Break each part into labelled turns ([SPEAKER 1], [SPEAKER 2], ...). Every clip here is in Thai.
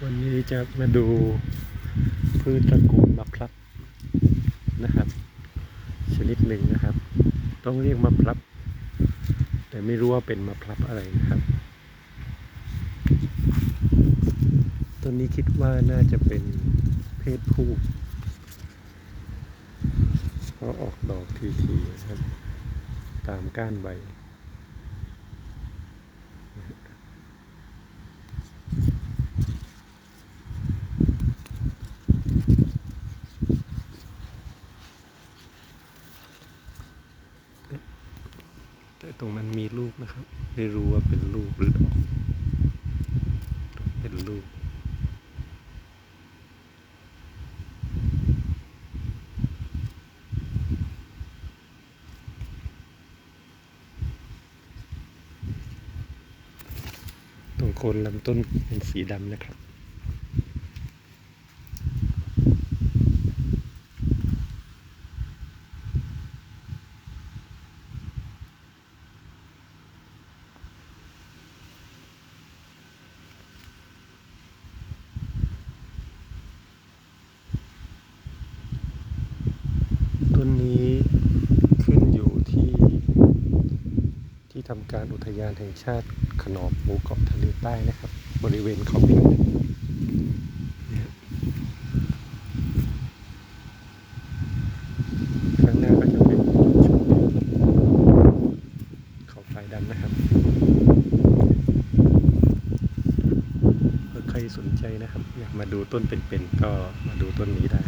[SPEAKER 1] วันนี้จะมาดูพืชตระกูลมะพร้าวนะครับ ชนิดหนึ่งนะครับ ต้องเรียกมะพร้าวแต่ไม่รู้ว่าเป็นมะพร้าวอะไรนะครับต้นนี้คิดว่าน่าจะเป็นเพศผู้เพราะออกดอกทีๆนะครับ ตามก้านใบ แต่ตรงนั้นมีลูกนะครับ ไม่รู้ว่าเป็นลูกหรือดอกเป็นลูกตรงโคนลำต้นเป็นสีดำนะครับ ต้นนี้ขึ้นอยู่ที่ ทำการอุทยานแห่งชาติขนอมหมู่เกาะทะเลใต้นะครับ บริเวณเขาพนมเนี่ยข้างหน้าก็จะเป็นชุมพรเขาไฟดำนะครับใครสนใจนะครับ อยากมาดูต้นเป็นๆก็มาดูต้นนี้ได้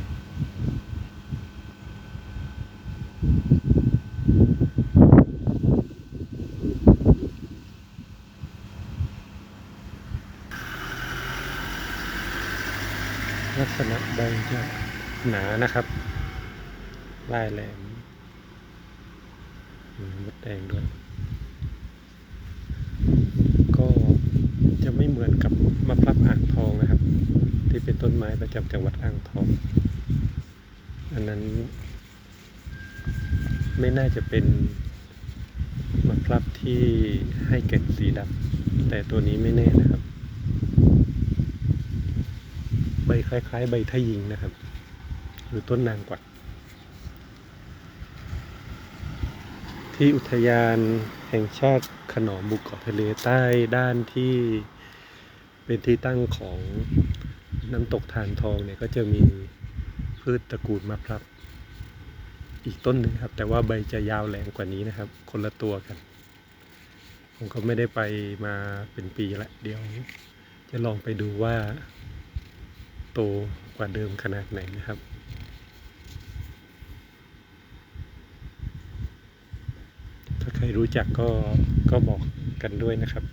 [SPEAKER 1] ลักษณะใบจะหนานะครับลายแหลมมีมดแดงด้วย ก็จะไม่เหมือนกับมะพร้าวอ่างทองนะครับ ที่เป็นต้นไม้ประจำจังหวัดอ่างทอง อันนั้น ไม่น่าจะเป็นมะพร้าวที่ให้เกล็ดสีดำแต่ตัวนี้ไม่แน่นะครับ ใบ คล้ายๆ ใบทะยิงนะครับ หรือต้นนางกวักที่อุทยานแห่งชาติขนอมบุกเกาะทะเลใต้ด้านที่เป็นที่ตั้งของน้ำตกทานทองเนี่ยก็จะมีพืชตระกูลมะพร้าวอีกต้นหนึ่งครับ แต่ว่าใบจะยาวแหลมกว่านี้นะครับ คนละตัวกัน ผมก็ไม่ได้ไปมาเป็นปีละเดี๋ยว จะลองไปดูว่า โตกว่าเดิมขนาดไหนนะครับ ถ้าใครรู้จักก็ก็บอกกันด้วยนะครับ